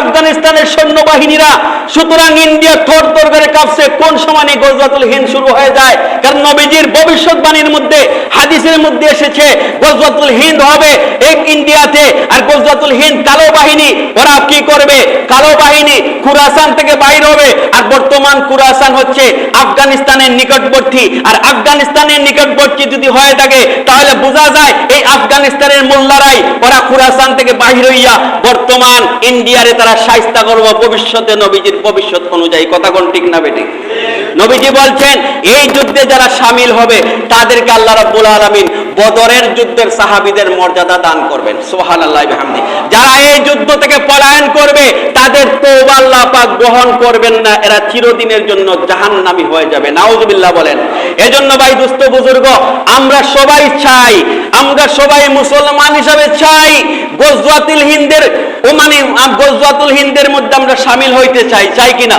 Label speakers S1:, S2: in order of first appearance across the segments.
S1: আফগানিস্তানের সৈন্যবাহিনীরা, সুতরাং ইন্ডিয়া থর থর করে কাঁপছে কোন সময় গজওয়াতুল হিন্দ শুরু হয়ে যায়? কারণ নবীজির ভবিষ্যৎবাণীর মধ্যে, হাদিসের মধ্যে এসেছে, গজওয়াতুল হিন্দ হবে এক ইন্ডিয়াতে, আর গজওয়াতুল হিন্দ কালো বাহিনী, ওরা কি করবে? কালো বাহিনী খুরাসান থেকে বাইর হবে, আর বর্তমান খুরাসান হচ্ছে আফগানিস্তানের নিকটবর্তী। আর আফগানিস্তানের নিকটবর্তী যদি হয়ে থাকে, তাহলে বোঝা যায় এই আফগানিস্তানের মোল্লারাই ওরা খুরাসান থেকে বাহির হইয়া বর্তমান ইন্ডিয়ারে তারা সাইস্তা করব ভবিষ্যতে নবীজির ভবিষ্যৎ অনুযায়ী। কথা কোন ঠিক না বেটে নবীজি বলছেন, এই যুদ্ধে যারা সামিল হবে, তাদেরকে আল্লাহ রাব্বুল আলামিন বদরের যুদ্ধের সাহাবীদের মর্যাদা দান করবেন। সুবহানাল্লাহি বিহামদি। যারা এই যুদ্ধ থেকে পলায়ন করবে তওবা আল্লাহ পাক গ্রহণ করবেন না, এরা চিরদিনের জন্য জাহান্নামী হয়ে যাবে। নাউজুবিল্লাহ বলেন। এজন্য ভাই দুস্থ বুজুর্গ, আমরা সবাই চাই, আমরা সবাই মুসলমান হিসাবে চাই, গজওয়াতুল হিন্দের ও মানে গজওয়াতুল হিন্দের মধ্যে আমরা সামিল হইতে চাই। চাই কিনা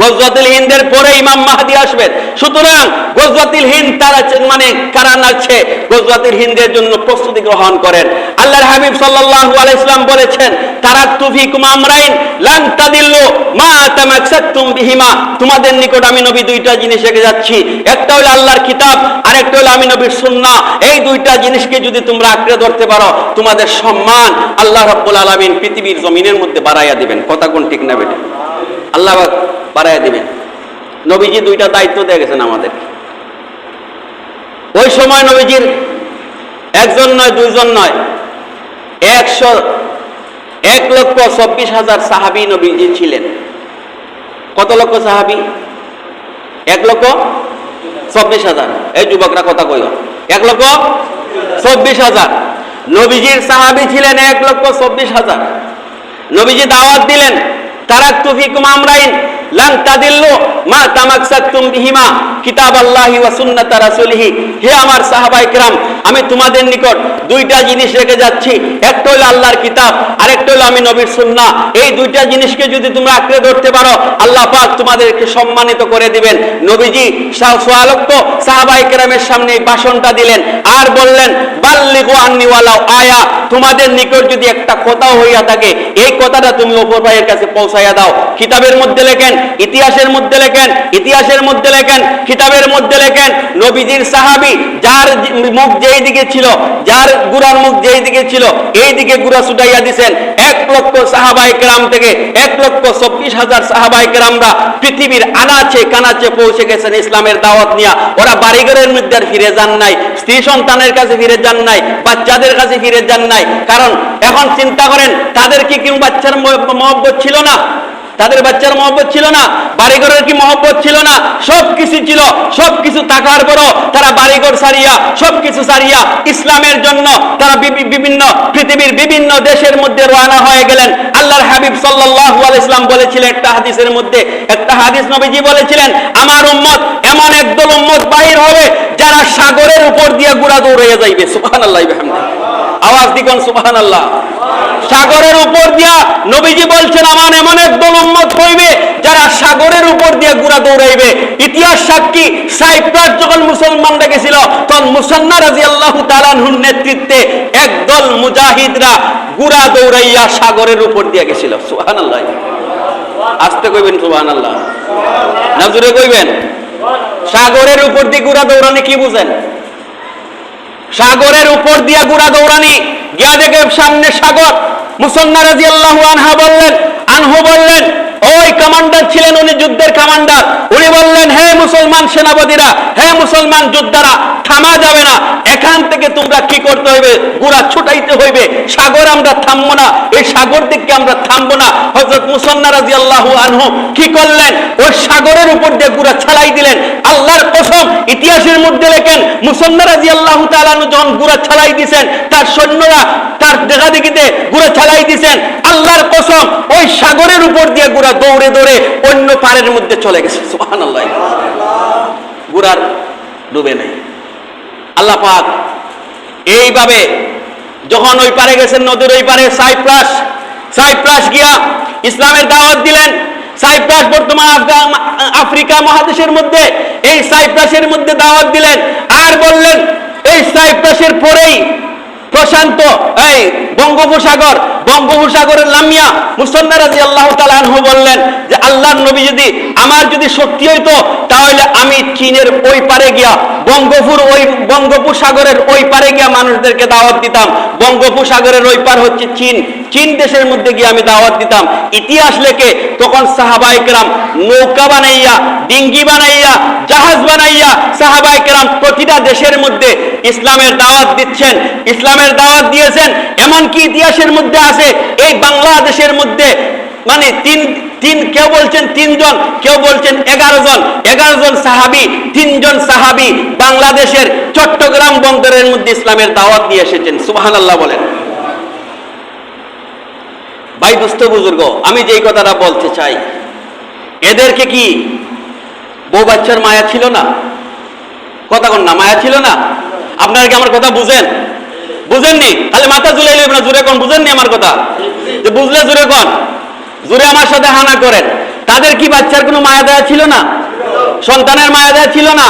S1: গজওয়াতুল হিন্দের পরে ইমাম মাহাদি আসবেন। সুতরাং গজওয়াতুল হিন্দ তারা মানে কারা নাচছে? গজওয়াতুল হিন্দের জন্য প্রস্তুতি গ্রহণ করেন। আল্লাহর হাবিব সাল্লাল্লাহু আলাইহি সাল্লাম বলেছেন তারাকতু ফিকুম আমরাইন লান তাদিল্লু মা তামাক্সাতুম বিহিমা। তোমাদের নিকট আমি নবী দুইটা জিনিস রেখে যাচ্ছি। একটা হলো আল্লাহর কিতাব আর একটা হলো আমি নবীর সুন্নাহ। এই দুইটা জিনিসকে যদি তোমরা আঁকড়ে ধরতে পারো, তোমাদের সম্মান আল্লাহ রাব্বুল আলামিন পৃথিবীর জমিনের মধ্যে বাড়াইয়া দিবেন। কথা কোন ঠিক না বেটা? আল্লাহ বাড়াইয়া দিবেন নবীজি দুইটা দায়িত্ব দিয়ে গেছেন আমাদের। ওই সময় নবীজির একজন নয়, দুইজন নয়, একশো, এক লক্ষ চব্বিশ হাজার সাহাবি নবীজি ছিলেন। কত লক্ষ সাহাবি? এক লক্ষ চব্বিশ হাজার। এই যুবকরা কথা কইও। এক লক্ষ চব্বিশ হাজার। নবীজির সাহাবি ছিলেন এক লক্ষ চব্বিশ হাজার। নবীজি দাওয়াত দিলেন। আমি তোমাদের নিকট দুইটা জিনিস রেখে যাচ্ছি। একটা আল্লাহর কিতাব আমি নবীর এই দুইটা জিনিসকে যদি তোমরা আঁকড়ে ধরতে পারো, আল্লাহ পাক তোমাদেরকে সম্মানিত করে দিবেন। নবীজি সোয়ালক্ষ সাহাবায়ে কেরামের সামনে এই ভাষণটা দিলেন আর বললেন, বাল্লিগু আন্নি ওয়ালাউ আয়া, তোমাদের নিকট যদি একটা কথাও হইয়া থাকে, এই কথাটা তুমি অপর ভাইয়ের কাছে পৌঁছাইয়া দাও। কিতাবের মধ্যে লেখেন, ইতিহাসের মধ্যে লেখেন, ইতিহাসের মধ্যে লেখেন, কিতাবের মধ্যে লেখেন, নবীজির সাহাবী, যার মুখ যেই দিকে ছিল, যার গুড়ার মুখ যেই দিকে ছিল এই দিকে গুড়া ছুটাইয়া দিছেন। এক লক্ষ সাহাবাই কেরাম থেকে এক লক্ষ চব্বিশ হাজার সাহাবাই কেরামরা পৃথিবীর আনাচে কানাচে পৌঁছে গেছেন ইসলামের দাওয়াত ওরা বাড়িঘরের মধ্যে ফিরে যান নাই। স্ত্রী সন্তানের কাছে ফিরে যান নাই, বাচ্চাদের কাছে ফিরে যান নাই। কারণ এখন চিন্তা করেন, তাদের কি কেউ বাচ্চার মহব্বত ছিল না? তাদের বাচ্চার মহব্বত ছিল না, বাড়িঘরের কি মহব্বত ছিল না সব কিছু ছিল সব কিছু থাকার পরও তারা বাড়িঘর সারিয়া সব কিছু সারিয়া ইসলামের জন্য তারা বিভিন্ন পৃথিবীর বিভিন্ন দেশের মধ্যে রওনা হয়ে গেলেন। আল্লাহর হাবিব আলাইহি ইসলাম বলেছিলেন একটা হাদিসের মধ্যে, একটা হাদিস নবীজি বলেছিলেন, আমার উম্মত এমন একদল উম্মত বাহির হবে যারা সাগরের উপর দিয়ে গুড়া দৌড়াইয়া যাইবে। সুবহানাল্লাহি, বিহামদিহি। আওয়াজ দিকন সুবহানাল্লাহ। সাগরের উপর দিয়া নবীজি বলছেন, আমার এমন একদল উম্মত হইবে যারা সাগরের উপর দিয়ে গুড়া দৌড়াইবে। ইতিহাস সাক্ষী সাইপ্রাস যখন মুসলমানরা গেছিল তখন মুসান্না রাজি আল্লাহ তালানহুর নেতৃত্বে একদল মুজাহিদরা গুড়া দৌড়াইয়া সাগরের উপর দিয়ে গেছিল। সুহান আল্লাহ আসতে কইবেন সুহান আল্লাহ নাজুরে কইবেন? সাগরের উপর দিয়ে গুড়া দৌড়ানি কি বুঝেন? সাগরের উপর দিয়া গুড়া দৌড়ানি, গিয়া দেখে সামনে সাগর মুসন্না রাজি আল্লাহ আনহা বললেন, আনহু বললেন, ওই কমান্ডার ছিলেন উনি যুদ্ধের কমান্ডার। উনি বললেন, হে মুসলমান সেনাপতিরা, হে মুসলমান যোদ্ধারা, থামা যাবে না। এখান থেকে তোমরা কি করতে হবে গুড়া ছুটাইতে হইবে। সাগর আমরা থামবো না, এই সাগর থেকে আমরা থামবো না। হযরত মুসন্না রাদিয়াল্লাহু আনহু কি করলেন? ওই সাগরের উপর দিয়ে গুড়া ছালাই দিলেন। আল্লাহর কসম, ইতিহাসের মধ্যে লেখেন, মুসন্না রাদিয়াল্লাহু তাআলা আনহু যখন গুড়া ছালাই দিবেন তার সৈন্যরা তার দেখা দেখিতে গুড়া ছালাই দিবেন আল্লাহর কসম, ওই সাগরের উপর দিয়ে গুড়া দৌড়ে দৌড়ে অন্য পাড়ের মধ্যে চলে গেছে। সুবহানাল্লাহ। গুড়ার ডুবে নেই। আল্লাহ পাক এইভাবে যখন ওই পারে গেছেন নদীর ওই পারে সাইপ্রাস সাইপ্রাস গিয়া ইসলামের দাওয়াত দিলেন। সাইপ্রাস বর্তমান আফ্রিকা মহাদেশের মধ্যে, এই সাইপ্রাসের মধ্যে দাওয়াত দিলেন। আর বললেন, এই সাইপ্রাসের পরেই প্রশান্ত, এই বঙ্গোপসাগর, বঙ্গোপসাগরের লামিয়া মুসন্না রাজি আল্লাহ তালানহু বললেন যে, আল্লাহর নবী যদি আমার যদি সত্যি হইতো, তাহলে আমি চীনের ওই পারে গিয়া, বঙ্গোপুর ওই, বঙ্গোপসাগরের ওই পারে গিয়া মানুষদেরকে দাওয়াত দিতাম। বঙ্গোপসাগরের ওই পার হচ্ছে চীন। চীন দেশের মধ্যে গিয়ে আমি দাওয়াত দিতাম। ইতিহাস লেখে তখন সাহাবাইকরাম নৌকা বানাইয়া, ডিঙ্গি বানাইয়া, জাহাজ বানাইয়া সাহাবাইকরাম প্রতিটা দেশের মধ্যে ইসলামের দাওয়াত দিচ্ছেন, ইসলামের দাওয়াত দিয়েছেন। এমনকি ইতিহাসের মধ্যে আছে, এই বাংলাদেশের মধ্যে মানে তিন তিন, কেউ বলছেন তিনজন, কেউ বলছেন এগারো জন। এগারো জন সাহাবি, তিনজন সাহাবি বাংলাদেশের চট্টগ্রাম বন্দরের মধ্যে ইসলামের দাওয়াত দিয়ে এসেছেন। সুবাহান আল্লাহ বলেন। ভাই, দুস্থ বুজুর্গ, আমি যেই কথাটা বলতে চাই, এদেরকে কি বউ বাচ্চার মায়া ছিল না? কথা কন না, মায়া ছিল না? আপনারা কি আমার কথা বুঝেন? বুঝেননি? তাহলে মাথা লইব না জুড়ে কোন, বুঝেননি আমার কথা? যে বুঝলে জুড়ে কোন। জুড়ে আমার সাথে হানা করেন। তাদের কি বাচ্চার কোনো মায়া দেয়া ছিল না? সন্তানের মায়া দেয়া ছিল না?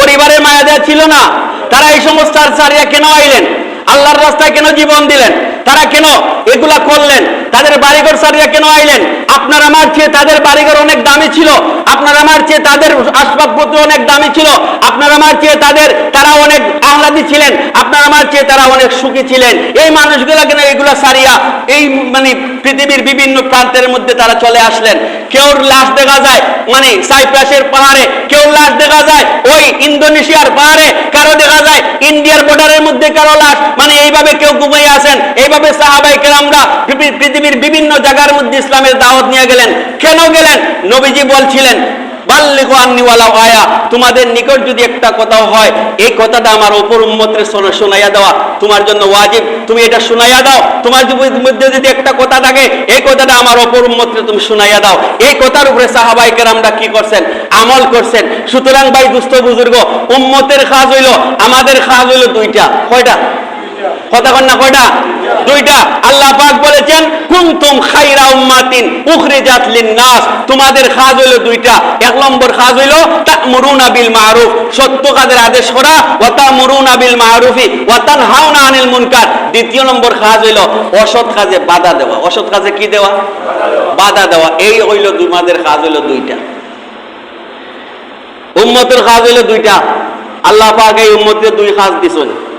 S1: পরিবারের মায়া দেয়া ছিল না? তারা এই সমস্ত সারিয়া কেন আইলেন? আল্লাহর রাস্তায় কেন জীবন দিলেন? তারা কেন এগুলা করলেন? তাদের বাড়িঘর সারিয়া কেন আইলেন? আপনার আমার চেয়ে তাদের বাড়িঘর অনেক দামি ছিল। আপনার আমার চেয়ে তাদের আসবাবপত্র অনেক দামি ছিল। আপনার আমার চেয়ে তাদের তারা অনেক আহ্লাদি ছিলেন। আপনার আমার চেয়ে তারা অনেক সুখী ছিলেন। এই মানুষগুলা কেন এগুলা সারিয়া, এই মানে পৃথিবীর বিভিন্ন প্রান্তের মধ্যে তারা চলে আসলেন? কেউ লাশ দেখা যায় মানে সাইপ্রাসের পাহাড়ে কেউ লাশ দেখা যায়, ওই ইন্দোনেশিয়ার পাহাড়ে, কারও দেখা যায়, ইন্ডিয়ার বর্ডারের মধ্যে কারও লাশ মানে এইভাবে কেউ ঘুমিয়ে আসেন এইভাবে সাহাবাই কেরামরা পৃথিবীর- বিভিন্ন জায়গার মধ্যে ইসলামের দাওয়াত নিয়ে গেলেন। কেন গেলেন? নবীজি বলছিলেন আয়া তোমাদের নিকট যদি একটা কথাও হয়, এই কথাটা আমার উম্মতের শোনাইয়া দেওয়া। তোমার জন্য ওয়াজিব। তুমি এটা শোনাইয়া দাও। তোমার মধ্যে যদি একটা কথা থাকে, এই কথাটা আমার তুমি শোনাইয়া দাও। এই কথার উপরে কি করছেন? আমল করছেন। সুতরাং ভাই দুস্থ বুজুর্গ, উম্মতের কাজ হইল, আমাদের কাজ হইল দুইটা। কয়টা? কথা কন না, কয়টা? দুইটা। আল্লাহ পাক বলেছেন, কুনতুম খাইরা উম্মাতিন উখরিজাত লিন-নাস। তোমাদের কাজ হলো দুইটা। এক নম্বর কাজ হলো তা'মুরুনা বিল মারুফ। সত্য কাজের আদেশ করা ওয়া তা'মুরুনা বিল মারুফি ওয়া তানহাউনা আনিল মুনকার। দ্বিতীয় নম্বর কাজ হলো অসৎ কাজে বাধা দেওয়া। অসৎ কাজে কি দেওয়া? বাধা দেওয়া। এই হইল তোমাদের কাজ হইল দুইটা। উম্মতের কাজ হইল দুইটা। আল্লাহ পাক এই উম্মতের দুই কাজ দিছেন।